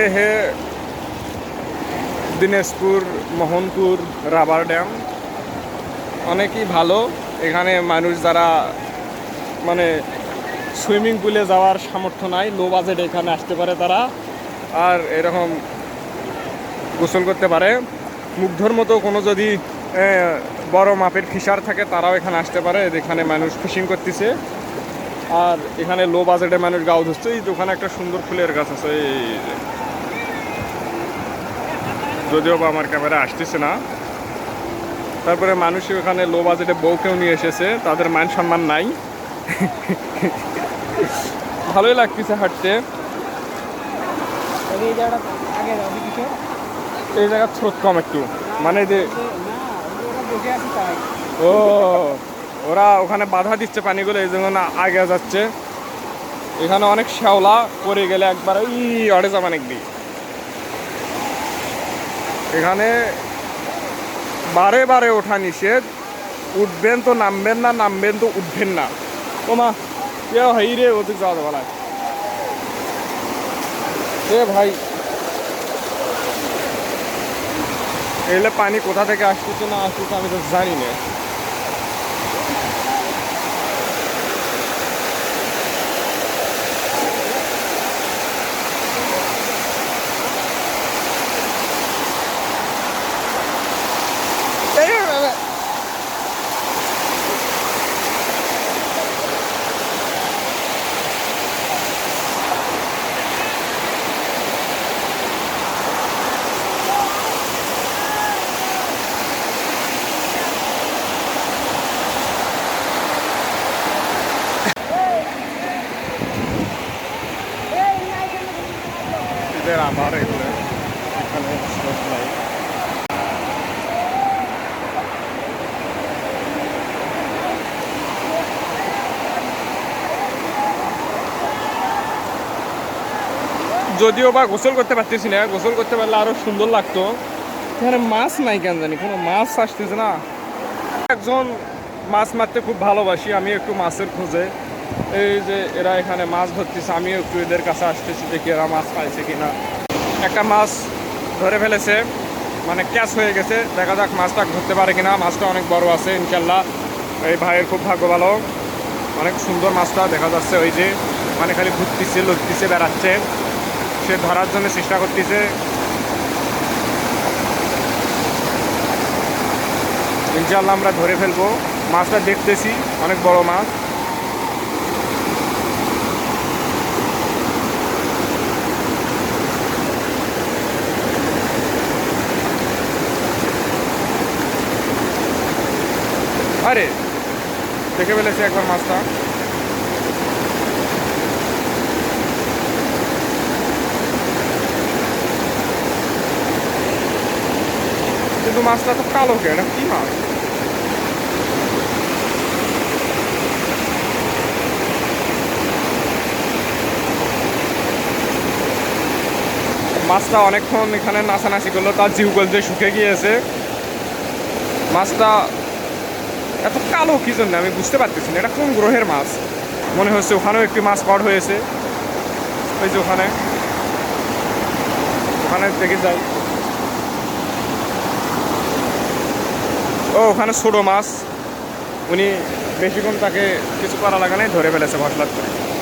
এ হে Dinajpur, Mohanpur, rubber dam. অনেকই ভালো। এখানে মানুষ যারা মানে সুইমিং পুলে যাওয়ার সামর্থ্য নাই, লো বাজেট এখানে আসতে পারে তারা। আর এরকম গোসল করতে পারে। মুগ্ধর মতো কোনো যদি বড় মাপের ফিশার থাকে, তারাও এখানে আসতে পারে। এখানে মানুষ ফিশিং করতেছে। আর এখানে লো বাজেটে মানুষ গাও ধরছে এই দোকানে একটা সুন্দর ফুলের গাছ আছে, এই। যদিও বা আমার ক্যামেরা আসতেছে না। তারপরে মানুষ ওখানে লো বাজেটে বউকেও নিয়ে এসেছে তাদের মান সম্মান নাই। ভালোই লাগতেছে হাঁটতে। এই জায়গার স্রোত কম একটু। মানে যে ও ওরা ওখানে বাধা দিচ্ছে পানিগুলো এই জন্য না আগে যাচ্ছে। এখানে অনেক শ্যাওলা পরে গেলে একবার ওই অড়ে যাবেন একদি এখানে বারে বারে ওঠা নিষেধ। উঠবেন তো নামবেন না, নামবেন তো উঠবেন না। ও মা কে হাই রে ওদিক যাওয়া যাবে এ ভাই। এলে পানি কোথা থেকে আসতেছে না আসতেছে আমি তো জানি না। এদের আবার এগুলো। এখানে যদিও বা গোসল করতে পারতেছি না, গোসল করতে পারলে আরও সুন্দর লাগতো। এখানে মাছ নাই কেন জানি, কোনো মাছ আসতেছে না। একজন মাছ মারতে খুব ভালোবাসি, আমি একটু মাছের খোঁজে। এই যে এরা এখানে মাছ ধরতেছে, আমিও একটু এদের কাছে আসতেছি দেখি এরা মাছ পাইছে কিনা। একটা মাছ ধরে ফেলেছে মানে ক্যাচ হয়ে গেছে। দেখা যাক মাছটা ধরতে পারে কিনা। মাছটা অনেক বড় আছে, ইনশাল্লাহ। এই ভাইয়ের খুব ভাগ্য ভালো। অনেক সুন্দর মাছটা দেখা যাচ্ছে ওই যে মানে খালি ঘুরতেছে লড়তেছে বেড়াচ্ছে। সে ধরার জন্য চেষ্টা করতেছে। ইনশাল্লাহ আমরা ধরে ফেলব। মাছটা দেখতেছি, অনেক বড় মাছ। আরে, দেখে ফেলেছি একবার মাছটা। কিন্তু মাছটা তো কালো কে, এটা কি মাছ? মাছটা অনেকক্ষণ এখানে নাচানাচি করল, তার জিউ গলতে শুকে গিয়েছে। মাছটা এত কালো কি জন্য? আমি বুঝতে পারতেছি না। এটা কোন গ্রহের মাছ? মনে হচ্ছে ওখানেও একটি মাছ পার হয়েছে। ওই যে ওখানে। ওখানে দেখে যাই ও, ওখানে ছোটো মাছ। উনি বেশিক্ষণ তাকে কিছু করা লাগানে ধরে ফেলেছে ভটলাত করে